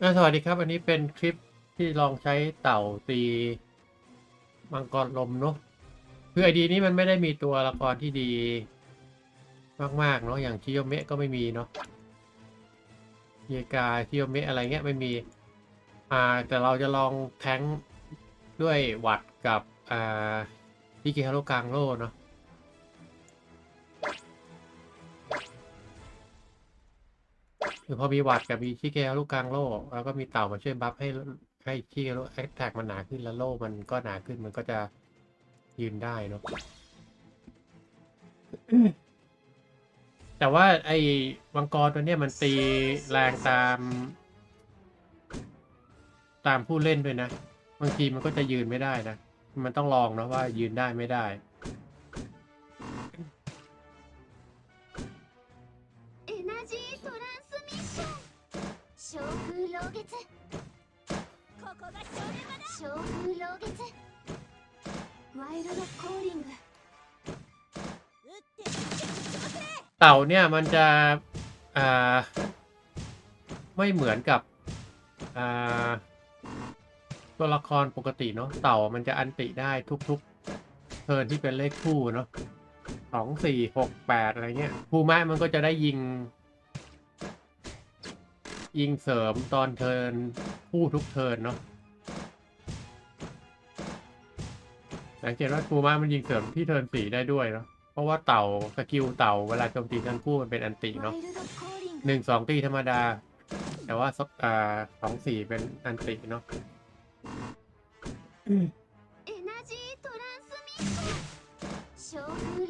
สวัสดีครับ อันนี้เป็นคลิปที่ลองใช้เต่าตีมังกรลมเนาะคือไอดีนี้มันไม่ได้มีตัวละครที่ดี มาก ๆ เนาะอย่างชิโยเมะก็ไม่มีเนาะเยกาชิโยเมะอะไรเงี้ยไม่มีอ่าแต่เราจะลองแทงด้วยวัดกับอ่าที่เกฮารุกลางโลเนาะ คือพอมีหวัดกับมีชิเกลูกกลางโล่แล้วก็มีเต่ามาช่วยบัฟให้ให้ชิเกลูแอคแท็กมันหนาขึ้นแล้วโล่มันก็หนาขึ้นมันก็จะยืนได้เนาะแต่ว่าไอ้มังกรตัวเนี้ยมันตีแรงตาม ตามผู้เล่นด้วยนะ บางทีมันก็จะยืนไม่ได้นะ มันต้องลองนะว่ายืนได้ไม่ได้ 月ここが正念場だ小風老月ワイルドコーリング撃って เต่าเนี่ยมันจะอ่าไม่เหมือนกับอ่าตัวละครปกติเนาะเต่ามันจะอันติได้ทุกๆเทิร์นที่เป็นเลขคู่เนาะสองสี่หกแปดอะไรเงี้ยภูมะมันก็จะได้ยิง ยิงเสริมตอนเทิร์นคู่ทุกเทิร์นเนาะสังเกตว่าภูมะมันยิงเสริมที่เทิร์นสี่ได้ด้วยเนาะ เพราะว่าเต่าสกิลเต่าเวลาโจมตีทั้งคู่มันเป็นอันติ ワ เนาะ イルドコーリン ห グ นึ่งสองตีธรรมดา แต่ว่าสอ่าสองสี่เป็นอันติเนาะ エナジートランスミッション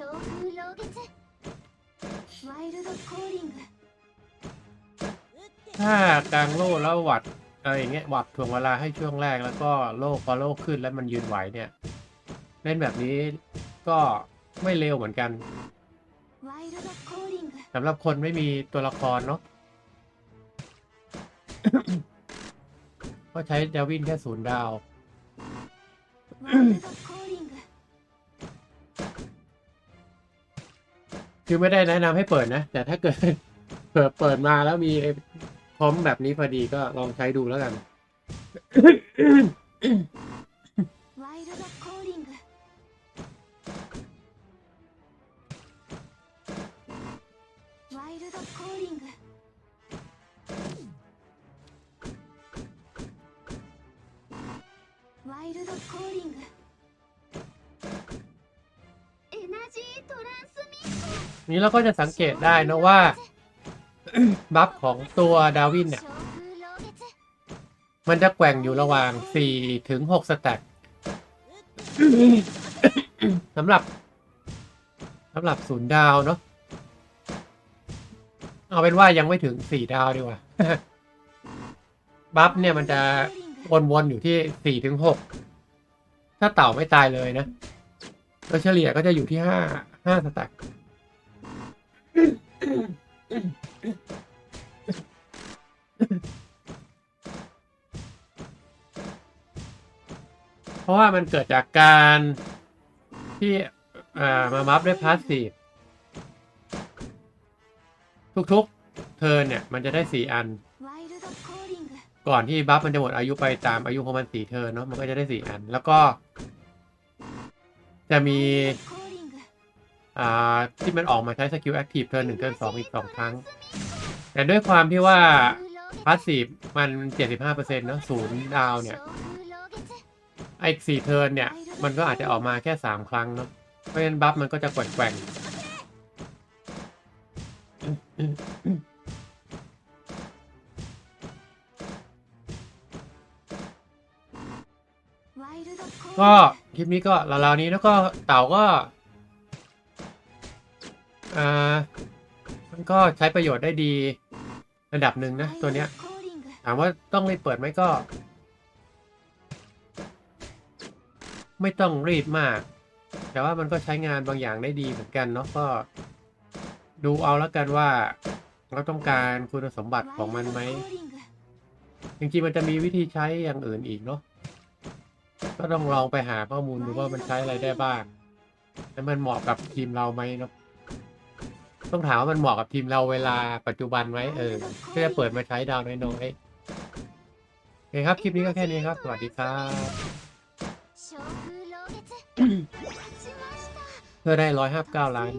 小風老月 ถ้ากลางโล่แล้วหวัดอะไรอย่างเงี้ยหวัดถ่วงเวลาให้ช่วงแรกแล้วก็โล่พอโล่ขึ้นแล้วมันยืนไหวเนี่ยเล่นแบบนี้ก็ไม่เร็วเหมือนกันสำหรับคนไม่มีตัวละครเนาะก็ใช้เดวินแค่ศูนย์ดาว คือไม่ได้แนะนำให้เปิดนะ แต่ถ้าเกิด เปิดเปิดมาแล้วมีพร้อมแบบนี้พอดีก็ลองใช้ดูแล้วกัน ワイルドコーリング นี้เราก็จะสังเกตได้นะว่า บัฟของตัวดาวินเนี่ย มันจะแกว่งอยู่ระหว่าง 4 ถึง 6 สแต็กสำหรับสำหรับศูนย์ดาวเนาะเอาเป็นว่ายังไม่ถึง 4 ดาวดีกว่า บัฟเนี่ยมันจะวนๆอยู่ที่ 4 ถึง 6 ถ้าเต่าไม่ตายเลยนะโดยเฉลี่ยก็จะอยู่ที่ 5 5 สแต็ก เพราะว่ามันเกิดจากการที่อ่ามามัฟได้วยพาสซีฟทุกๆ เธอเนี่ย มันจะได้สี่อัน ก่อนที่บัฟมันจะหมดอายุไปตามอายุของมันสี่เธอเนาะมันก็จะได้สี่อัน แล้วก็ จะมี ที่มันออกมาใช้สกิลแอคทีฟเทิร์นหนึ่งเทิร์นสองอีกสองครั้ง แต่ด้วยความที่ว่าพาสซีฟมันเจ็ดสิบห้าเปอร์เซ็นต์เนาะศูนย์ดาวเนี่ยไอ้สี่เทิร์นเนี่ย มันก็อาจจะออกมาแค่สามครั้งเนาะเพราะฉะนั้นบัฟมันก็จะแกว่งก็คลิปนี้ก็ราวๆนี้แล้วก็เต่าก็ อ่ามันก็ใช้ประโยชน์ได้ดีระดับหนึ่งนะตัวเนี้ย ถามว่าต้องรีบเปิดไหมก็ ไม่ต้องรีบมาก แต่ว่ามันก็ใช้งานบางอย่างได้ดีเหมือนกันเนาะก็ดูเอาแล้วกันว่าเราต้องการคุณสมบัติของมันไหมจริงๆมันจะมีวิธีใช้อย่างอื่นอีกเนาะก็ต้องลองไปหาข้อมูลดูว่ามันใช้อะไรได้บ้างแล้วมันเหมาะกับทีมเราไหมเนาะ ต้องถามว่ามันเหมาะกับทีมเราเวลาปัจจุบันไหมเออที่จะเปิดมาใช้ดาวน้อยๆโอเคครับ คลิปนี้ก็แค่นี้ครับ สวัสดีครับเพื่อได้ร้อยห้าเก้าล้าน